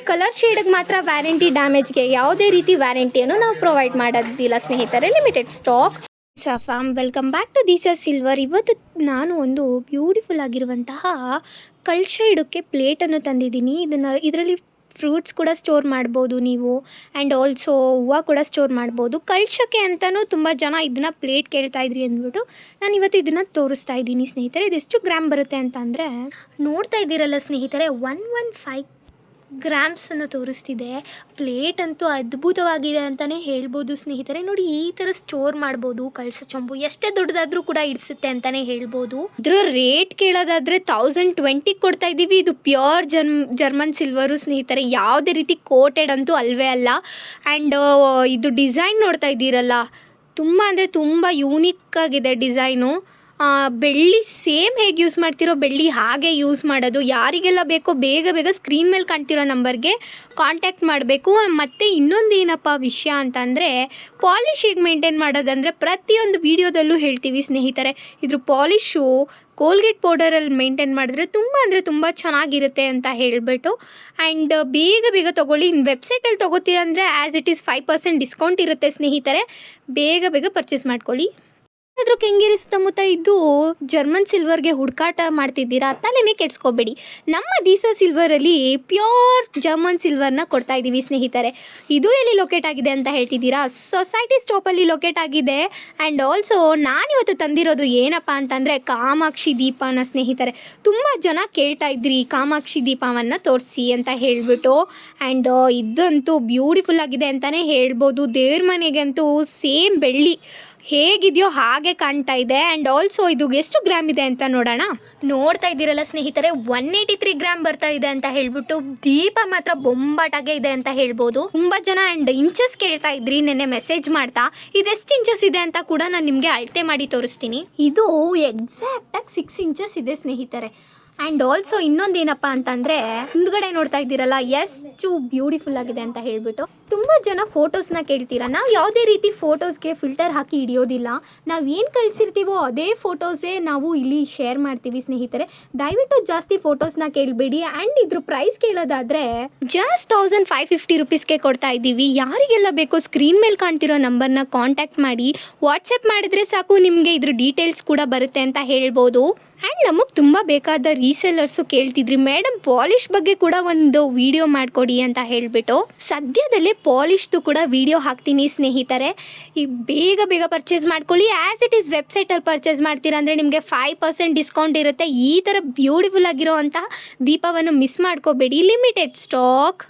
ಕಲರ್ ಶೇಡಿಗೆ ಮಾತ್ರ ವ್ಯಾರಂಟಿ ಡ್ಯಾಮೇಜ್ಗೆ ಯಾವುದೇ ರೀತಿ ವ್ಯಾರಂಟಿಯನ್ನು ನಾವು ಪ್ರೊವೈಡ್ ಮಾಡೋದಿಲ್ಲ ಸ್ನೇಹಿತರೆ. Limited stock ಸಫಾಮ್ welcome back to this silver ಇವತ್ತು ನಾನು ಒಂದು ಬ್ಯೂಟಿಫುಲ್ ಆಗಿರುವಂತಹ ಕಳ್ಶ ಇಡೋಕ್ಕೆ ಪ್ಲೇಟನ್ನು ತಂದಿದ್ದೀನಿ. ಇದನ್ನು, ಇದರಲ್ಲಿ ಫ್ರೂಟ್ಸ್ ಕೂಡ ಸ್ಟೋರ್ ಮಾಡ್ಬೋದು ನೀವು. ಆ್ಯಂಡ್ ಆಲ್ಸೋ ಹೂವು ಕೂಡ ಸ್ಟೋರ್ ಮಾಡ್ಬೋದು. ಕಳ್ಸೋಕ್ಕೆ ಅಂತಲೂ ತುಂಬ ಜನ ಇದನ್ನ ಪ್ಲೇಟ್ ಕೇಳ್ತಾ ಇದ್ರಿ ಅಂದ್ಬಿಟ್ಟು ನಾನು ಇವತ್ತು ಇದನ್ನು ತೋರಿಸ್ತಾ ಇದ್ದೀನಿ ಸ್ನೇಹಿತರೆ. ಇದೆಷ್ಟು ಗ್ರಾಮ್ ಬರುತ್ತೆ ಅಂತ ಅಂದರೆ ನೋಡ್ತಾ ಇದ್ದೀರಲ್ಲ ಸ್ನೇಹಿತರೆ ಒನ್ ಒನ್ ಫೈವ್ ಗ್ರಾಮ್ಸನ್ನು ತೋರಿಸ್ತಿದೆ. ಪ್ಲೇಟ್ ಅಂತೂ ಅದ್ಭುತವಾಗಿದೆ ಅಂತಲೇ ಹೇಳ್ಬೋದು ಸ್ನೇಹಿತರೆ. ನೋಡಿ, ಈ ಥರ ಸ್ಟೋರ್ ಮಾಡ್ಬೋದು, ಕಳಸ ಚೊಂಬು ಎಷ್ಟೇ ದೊಡ್ಡದಾದ್ರೂ ಕೂಡ ಇಡಿಸುತ್ತೆ ಅಂತಲೇ ಹೇಳ್ಬೋದು. ಇದ್ರ ರೇಟ್ ಕೇಳೋದಾದ್ರೆ ತೌಸಂಡ್ ಟ್ವೆಂಟಿಗೆ ಕೊಡ್ತಾ ಇದ್ದೀವಿ. ಇದು ಪ್ಯೂರ್ ಜರ್ಮ್ ಜರ್ಮನ್ ಸಿಲ್ವರು ಸ್ನೇಹಿತರೆ. ಯಾವುದೇ ರೀತಿ ಕೋಟೆಡ್ ಅಂತೂ ಅಲ್ವೇ ಅಲ್ಲ. ಆ್ಯಂಡ್ ಇದು ಡಿಸೈನ್ ನೋಡ್ತಾ ಇದ್ದೀರಲ್ಲ. ತುಂಬ ಅಂದರೆ ತುಂಬ ಯೂನಿಕ್ ಆಗಿದೆ ಡಿಸೈನು ಬೆಳ್ಳಿ ಸೇಮ್ ಹೇಗೆ ಯೂಸ್ ಮಾಡ್ತಿರೋ, ಬೆಳ್ಳಿ ಹಾಗೆ ಯೂಸ್ ಮಾಡೋದು. ಯಾರಿಗೆಲ್ಲ ಬೇಕೋ ಬೇಗ ಬೇಗ ಸ್ಕ್ರೀನ್ ಮೇಲೆ ಕಾಣ್ತಿರೋ ನಂಬರ್ಗೆ ಕಾಂಟ್ಯಾಕ್ಟ್ ಮಾಡಬೇಕು. ಮತ್ತು ಇನ್ನೊಂದು ಏನಪ್ಪ ವಿಷಯ ಅಂತಂದರೆ ಪಾಲಿಶ್ ಹೇಗೆ ಮೇಂಟೈನ್ ಮಾಡೋದಂದರೆ ಪ್ರತಿಯೊಂದು ವೀಡಿಯೋದಲ್ಲೂ ಹೇಳ್ತೀವಿ ಸ್ನೇಹಿತರೆ. ಇದ್ರ ಪಾಲಿಶು ಕೋಲ್ಗೇಟ್ ಪೌಡರಲ್ಲಿ ಮೇಂಟೈನ್ ಮಾಡಿದ್ರೆ ತುಂಬ ಅಂದರೆ ತುಂಬ ಚೆನ್ನಾಗಿರುತ್ತೆ ಅಂತ ಹೇಳಿಬಿಟ್ಟು. ಆ್ಯಂಡ್ ಬೇಗ ಬೇಗ ತೊಗೊಳ್ಳಿ. ಇನ್ನು ವೆಬ್ಸೈಟಲ್ಲಿ ತೊಗೋತೀರ ಅಂದರೆ as it is five percent discount ಇರುತ್ತೆ ಸ್ನೇಹಿತರೆ. ಬೇಗ ಬೇಗ ಪರ್ಚೇಸ್ ಮಾಡ್ಕೊಳ್ಳಿ. ಅದ್ರ ಕೆಂಗೇರಿ ಸುತ್ತಮುತ್ತ ಇದ್ದು ಜರ್ಮನ್ ಸಿಲ್ವರ್ಗೆ ಹುಡುಕಾಟ ಮಾಡ್ತಿದ್ದೀರಾ ತಲೆನೇ ಕೆಡ್ಸ್ಕೋಬೇಡಿ. ನಮ್ಮ ದೀಸ ಸಿಲ್ವರಲ್ಲಿ ಪ್ಯೂರ್ ಜರ್ಮನ್ ಸಿಲ್ವರ್ನ ಕೊಡ್ತಾ ಇದ್ದೀವಿ ಸ್ನೇಹಿತರೆ. ಇದು ಎಲ್ಲಿ ಲೊಕೇಟ್ ಆಗಿದೆ ಅಂತ ಹೇಳ್ತಿದ್ದೀರಾ? ಸೊಸೈಟಿ ಸ್ಟಾಪಲ್ಲಿ ಲೊಕೇಟ್ ಆಗಿದೆ. ಆ್ಯಂಡ್ ಆಲ್ಸೋ ನಾನಿವತ್ತು ತಂದಿರೋದು ಏನಪ್ಪ ಅಂತಂದರೆ ಕಾಮಾಕ್ಷಿ ದೀಪನ ಸ್ನೇಹಿತರೆ. ತುಂಬ ಜನ ಕೇಳ್ತಾ ಇದ್ರಿ ಕಾಮಾಕ್ಷಿ ದೀಪವನ್ನು ತೋರಿಸಿ ಅಂತ ಹೇಳ್ಬಿಟ್ಟು. ಆ್ಯಂಡ್ ಇದಂತೂ ಬ್ಯೂಟಿಫುಲ್ ಆಗಿದೆ ಅಂತಲೇ ಹೇಳ್ಬೋದು. ದೇವ್ರ ಮನೆಗಂತೂ ಸೇಮ್ ಬೆಳ್ಳಿ. ಹೇಗಿದೆಯೋ ಹಾಗೆ ಕಾಣ್ತಾ ಇದೆ. ಆ್ಯಂಡ್ ಆಲ್ಸೋ ಇದು ಎಷ್ಟು ಗ್ರಾಮ್ ಇದೆ ಅಂತ ನೋಡೋಣ. ನೋಡ್ತಾ ಇದ್ದೀರಲ್ಲ ಸ್ನೇಹಿತರೆ ಒನ್ ಏಯ್ಟಿ ತ್ರೀ ಗ್ರಾಮ್ ಬರ್ತಾ ಇದೆ ಅಂತ ಹೇಳ್ಬಿಟ್ಟು ದೀಪ ಮಾತ್ರ ಬೊಂಬಾಟಾಗೆ ಇದೆ ಅಂತ ಹೇಳ್ಬೋದು. ತುಂಬ ಜನ ಆ್ಯಂಡ್ ಇಂಚಸ್ ಕೇಳ್ತಾ ಇದ್ರಿ, ನೆನ್ನೆ ಮೆಸೇಜ್ ಮಾಡ್ತಾ. ಇದೆಷ್ಟು ಇಂಚಸ್ ಇದೆ ಅಂತ ಕೂಡ ನಾನು ನಿಮಗೆ ಅಳತೆ ಮಾಡಿ ತೋರಿಸ್ತೀನಿ. ಇದು ಎಕ್ಸಾಕ್ಟಾಗಿ ಸಿಕ್ಸ್ ಇಂಚಸ್ ಇದೆ ಸ್ನೇಹಿತರೆ. ಆ್ಯಂಡ್ ಆಲ್ಸೋ ಇನ್ನೊಂದು ಏನಪ್ಪ ಅಂತಂದರೆ ಹಿಂದ್ಗಡೆ ನೋಡ್ತಾ ಇದ್ದೀರಲ್ಲ ಎಷ್ಟು ಬ್ಯೂಟಿಫುಲ್ ಆಗಿದೆ ಅಂತ ಹೇಳ್ಬಿಟ್ಟು. ತುಂಬ ಜನ ಫೋಟೋಸ್ನ ಕೇಳ್ತೀರಾ? ನಾವು ಯಾವುದೇ ರೀತಿ ಫೋಟೋಸ್ಗೆ ಫಿಲ್ಟರ್ ಹಾಕಿ ಹಿಡಿಯೋದಿಲ್ಲ. ನಾವು ಏನು ಕಳಿಸಿರ್ತೀವೋ ಅದೇ ಫೋಟೋಸೇ ನಾವು ಇಲ್ಲಿ ಶೇರ್ ಮಾಡ್ತೀವಿ ಸ್ನೇಹಿತರೆ. ದಯವಿಟ್ಟು ಜಾಸ್ತಿ ಫೋಟೋಸ್ನ ಕೇಳಬೇಡಿ. ಆ್ಯಂಡ್ ಇದ್ರ ಪ್ರೈಸ್ ಕೇಳೋದಾದರೆ ಜಸ್ಟ್ ತೌಸಂಡ್ ಫೈವ್ ಫಿಫ್ಟಿ ರುಪೀಸ್ಗೆ ಕೊಡ್ತಾ ಇದ್ದೀವಿ. ಯಾರಿಗೆಲ್ಲ ಬೇಕೋ ಸ್ಕ್ರೀನ್ ಮೇಲೆ ಕಾಣ್ತಿರೋ ನಂಬರ್ನ ಕಾಂಟ್ಯಾಕ್ಟ್ ಮಾಡಿ. ವಾಟ್ಸಪ್ ಮಾಡಿದ್ರೆ ಸಾಕು, ನಿಮಗೆ ಇದ್ರ ಡೀಟೇಲ್ಸ್ ಕೂಡ ಬರುತ್ತೆ ಅಂತ ಹೇಳ್ಬೋದು. ಆ್ಯಂಡ್ ನಮಗೆ ತುಂಬ ಬೇಕಾದ ರೀಸೆಲ್ಲರ್ಸು ಕೇಳ್ತಿದ್ರಿ. ಮೇಡಮ್ ಪಾಲಿಶ್ ಬಗ್ಗೆ ಕೂಡ ಒಂದು ವಿಡಿಯೋ ಮಾಡಿಕೊಡಿ ಅಂತ ಹೇಳಿಬಿಟ್ಟು. ಸದ್ಯದಲ್ಲೇ ಪಾಲಿಶ್ದು ಕೂಡ ವಿಡಿಯೋ ಹಾಕ್ತೀನಿ ಸ್ನೇಹಿತರೆ. ಈಗ ಬೇಗ ಬೇಗ ಪರ್ಚೇಸ್ ಮಾಡ್ಕೊಳ್ಳಿ. ಆ್ಯಸ್ ಇಟ್ ಈಸ್ ವೆಬ್ಸೈಟಲ್ಲಿ ಪರ್ಚೇಸ್ ಮಾಡ್ತೀರಾ ಅಂದರೆ ನಿಮಗೆ ಫೈವ್ ಪರ್ಸೆಂಟ್ ಡಿಸ್ಕೌಂಟ್ ಇರುತ್ತೆ. ಈ ಥರ ಬ್ಯೂಟಿಫುಲ್ ಆಗಿರೋ ಅಂತಹ ದೀಪವನ್ನು ಮಿಸ್ ಮಾಡ್ಕೋಬೇಡಿ. Limited stock